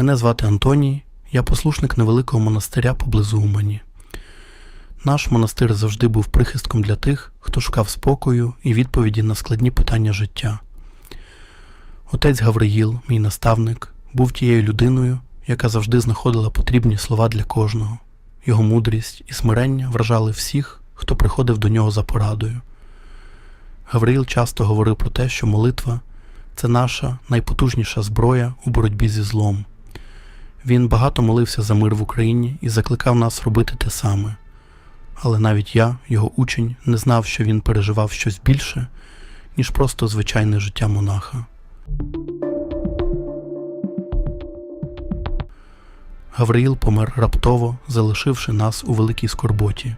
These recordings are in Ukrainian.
Мене звати Антоній, я послушник невеликого монастиря поблизу Умані. Наш монастир завжди був прихистком для тих, хто шукав спокою і відповіді на складні питання життя. Отець Гавриїл, мій наставник, був тією людиною, яка завжди знаходила потрібні слова для кожного. Його мудрість і смирення вражали всіх, хто приходив до нього за порадою. Гавриїл часто говорив про те, що молитва це наша найпотужніша зброя у боротьбі зі злом. Він багато молився за мир в Україні і закликав нас робити те саме. Але навіть я, його учень, не знав, що він переживав щось більше, ніж просто звичайне життя монаха. Гавриїл помер раптово, залишивши нас у великій скорботі.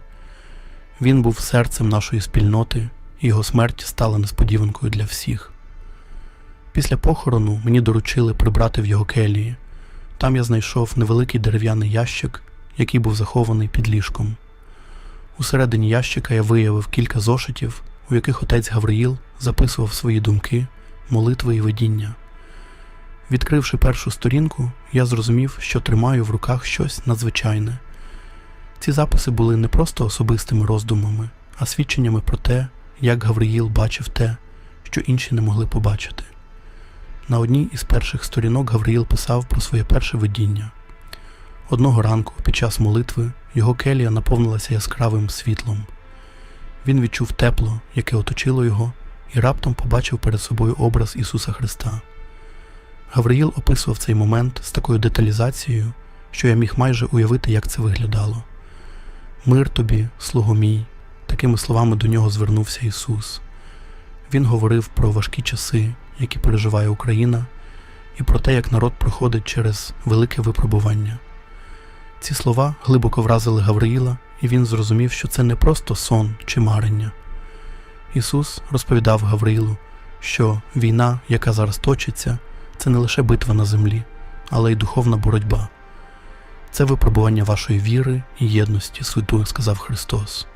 Він був серцем нашої спільноти, і його смерть стала несподіванкою для всіх. Після похорону мені доручили прибрати в його келії. Там я знайшов невеликий дерев'яний ящик, який був захований під ліжком. Усередині ящика я виявив кілька зошитів, у яких отець Гавриїл записував свої думки, молитви і видіння. Відкривши першу сторінку, я зрозумів, що тримаю в руках щось надзвичайне. Ці записи були не просто особистими роздумами, а свідченнями про те, як Гавриїл бачив те, що інші не могли побачити. На одній із перших сторінок Гавриїл писав про своє перше видіння. Одного ранку, під час молитви, його келія наповнилася яскравим світлом. Він відчув тепло, яке оточило його, і раптом побачив перед собою образ Ісуса Христа. Гавриїл описував цей момент з такою деталізацією, що я міг майже уявити, як це виглядало. Мир тобі, слуго мій, такими словами до нього звернувся Ісус. Він говорив про важкі часи, які переживає Україна, і про те, як народ проходить через велике випробування. Ці слова глибоко вразили Гавриїла, і він зрозумів, що це не просто сон чи марення. Ісус розповідав Гавриїлу, що війна, яка зараз точиться, це не лише битва на землі, але й духовна боротьба. Це випробування вашої віри і єдності, святу, сказав Христос.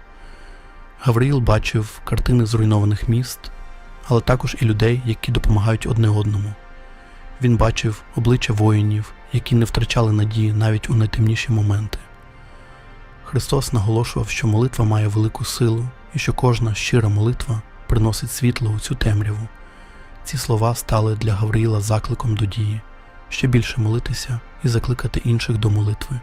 Гавриїл бачив картини зруйнованих міст, але також і людей, які допомагають одне одному. Він бачив обличчя воїнів, які не втрачали надії навіть у найтемніші моменти. Христос наголошував, що молитва має велику силу і що кожна щира молитва приносить світло у цю темряву. Ці слова стали для Гавриїла закликом до дії, ще більше молитися і закликати інших до молитви.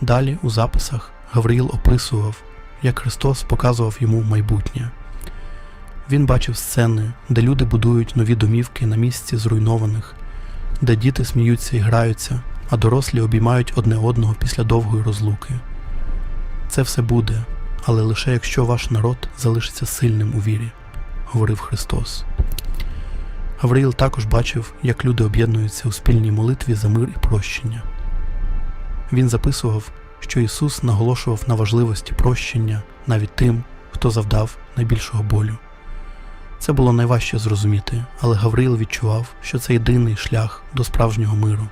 Далі у записах Гавриїл описував, як Христос показував йому майбутнє. Він бачив сцени, де люди будують нові домівки на місці зруйнованих, де діти сміються і граються, а дорослі обіймають одне одного після довгої розлуки. Це все буде, але лише якщо ваш народ залишиться сильним у вірі, говорив Христос. Гавриїл також бачив, як люди об'єднуються у спільній молитві за мир і прощення. Він записував, що Ісус наголошував на важливості прощення навіть тим, хто завдав найбільшого болю. Це було найважче зрозуміти, але Гавриїл відчував, що це єдиний шлях до справжнього миру.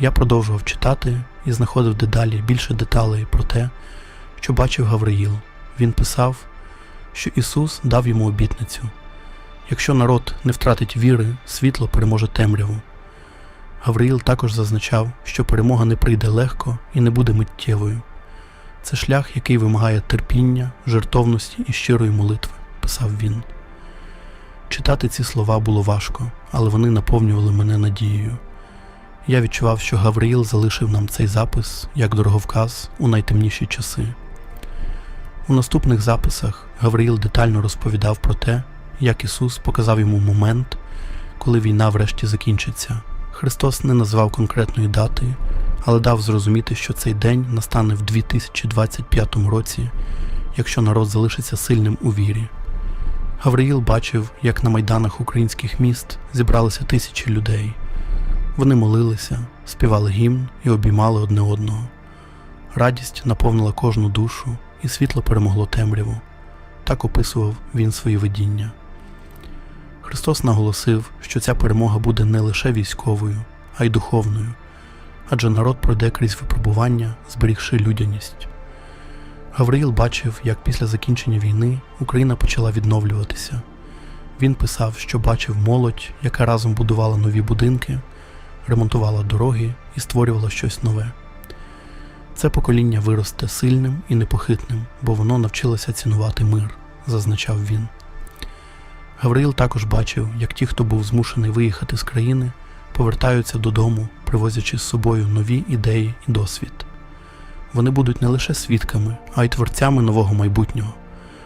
Я продовжував читати і знаходив дедалі більше деталей про те, що бачив Гавриїл. Він писав, що Ісус дав йому обітницю. Якщо народ не втратить віри, світло переможе темряву. Гавриїл також зазначав, що перемога не прийде легко і не буде миттєвою. Це шлях, який вимагає терпіння, жертовності і щирої молитви, писав він. Читати ці слова було важко, але вони наповнювали мене надією. Я відчував, що Гавриїл залишив нам цей запис як дороговказ у найтемніші часи. У наступних записах Гавриїл детально розповідав про те, як Ісус показав йому момент, коли війна врешті закінчиться. Христос не назвав конкретної дати, але дав зрозуміти, що цей день настане в 2025 році, якщо народ залишиться сильним у вірі. Гавриїл бачив, як на майданах українських міст зібралися тисячі людей. Вони молилися, співали гімн і обіймали одне одного. Радість наповнила кожну душу, і світло перемогло темряву. Так описував він свої видіння. Христос наголосив, що ця перемога буде не лише військовою, а й духовною, адже народ пройде крізь випробування, зберігши людяність. Гавриїл бачив, як після закінчення війни Україна почала відновлюватися. Він писав, що бачив молодь, яка разом будувала нові будинки, ремонтувала дороги і створювала щось нове. Це покоління виросте сильним і непохитним, бо воно навчилося цінувати мир, зазначав він. Гавриїл також бачив, як ті, хто був змушений виїхати з країни, повертаються додому, привозячи з собою нові ідеї і досвід. Вони будуть не лише свідками, а й творцями нового майбутнього,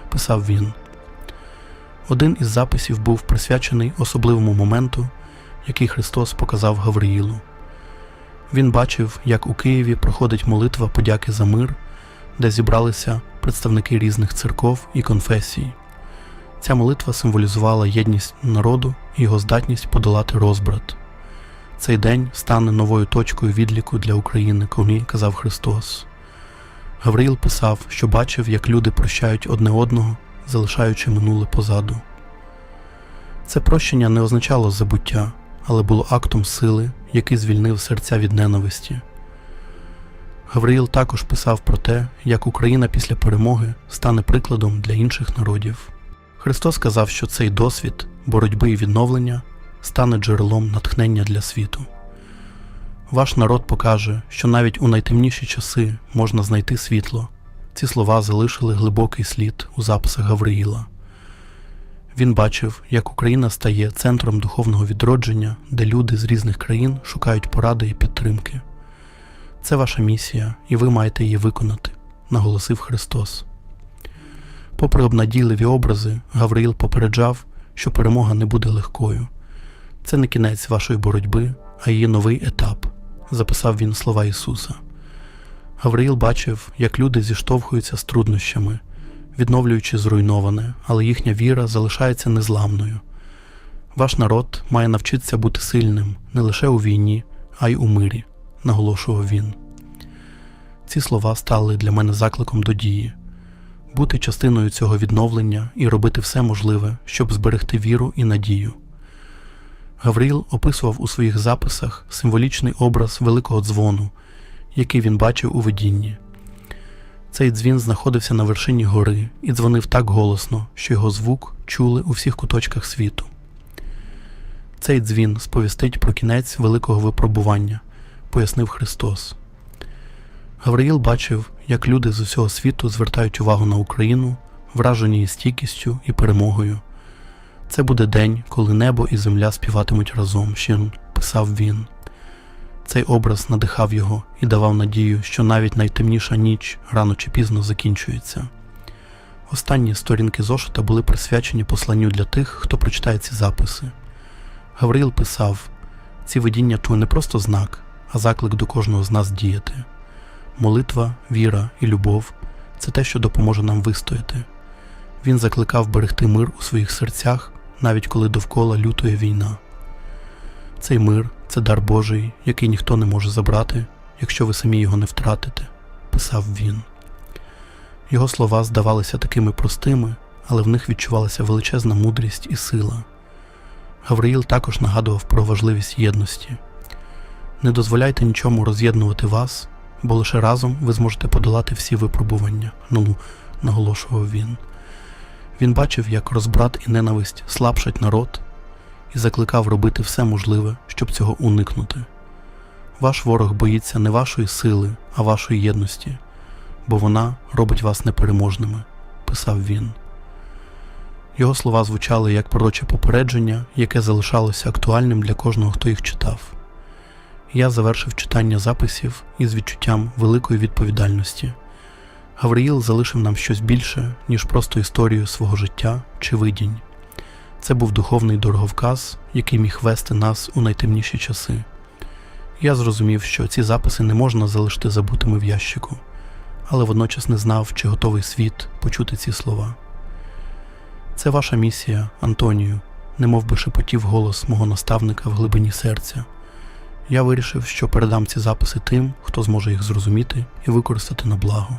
писав він. Один із записів був присвячений особливому моменту, який Христос показав Гавриїлу. Він бачив, як у Києві проходить молитва подяки за мир, де зібралися представники різних церков і конфесій. Ця молитва символізувала єдність народу і його здатність подолати розбрат. Цей день стане новою точкою відліку для України, коли казав Христос. Гавриїл писав, що бачив, як люди прощають одне одного, залишаючи минуле позаду. Це прощення не означало забуття, але було актом сили, який звільнив серця від ненависті. Гавриїл також писав про те, як Україна після перемоги стане прикладом для інших народів. Христос сказав, що цей досвід боротьби і відновлення стане джерелом натхнення для світу. Ваш народ покаже, що навіть у найтемніші часи можна знайти світло. Ці слова залишили глибокий слід у записах Гавриїла. Він бачив, як Україна стає центром духовного відродження, де люди з різних країн шукають поради і підтримки. Це ваша місія, і ви маєте її виконати, наголосив Христос. Попри обнадійливі образи, Гавриїл попереджав, що перемога не буде легкою. Це не кінець вашої боротьби, а її новий етап, записав він слова Ісуса. Гавриїл бачив, як люди зіштовхуються з труднощами, відновлюючи зруйноване, але їхня віра залишається незламною. Ваш народ має навчитися бути сильним не лише у війні, а й у мирі, наголошував він. Ці слова стали для мене закликом до дії бути частиною цього відновлення і робити все можливе, щоб зберегти віру і надію. Гавріл описував у своїх записах символічний образ великого дзвону, який він бачив у видінні. Цей дзвін знаходився на вершині гори і дзвонив так голосно, що його звук чули у всіх куточках світу. Цей дзвін сповістить про кінець великого випробування, пояснив Христос. Гавриїл бачив, як люди з усього світу звертають увагу на Україну, вражені її стійкістю і перемогою. Це буде день, коли небо і земля співатимуть разом, ще писав він. Цей образ надихав його і давав надію, що навіть найтемніша ніч рано чи пізно закінчується. Останні сторінки зошита були присвячені посланню для тих, хто прочитає ці записи. Гавриїл писав: ці видіння то не просто знак, а заклик до кожного з нас діяти. Молитва, віра і любов це те, що допоможе нам вистояти. Він закликав берегти мир у своїх серцях, навіть коли довкола лютує війна. Цей мир це дар Божий, який ніхто не може забрати, якщо ви самі його не втратите, писав він. Його слова здавалися такими простими, але в них відчувалася величезна мудрість і сила. Гавриїл також нагадував про важливість єдності. Не дозволяйте нічому роз'єднувати вас, бо лише разом ви зможете подолати всі випробування, ну, наголошував він. Він бачив, як розбрат і ненависть слабшать народ і закликав робити все можливе, щоб цього уникнути. Ваш ворог боїться не вашої сили, а вашої єдності, бо вона робить вас непереможними, писав він. Його слова звучали як пророче попередження, яке залишалося актуальним для кожного, хто їх читав. Я завершив читання записів із відчуттям великої відповідальності. Гавриїл залишив нам щось більше, ніж просто історію свого життя чи видінь. Це був духовний дороговказ, який міг вести нас у найтемніші часи. Я зрозумів, що ці записи не можна залишити забутими в ящику, але водночас не знав, чи готовий світ почути ці слова. Це ваша місія, Антонію, немов би шепотів голос мого наставника в глибині серця. Я вирішив, що передам ці записи тим, хто зможе їх зрозуміти і використати на благо.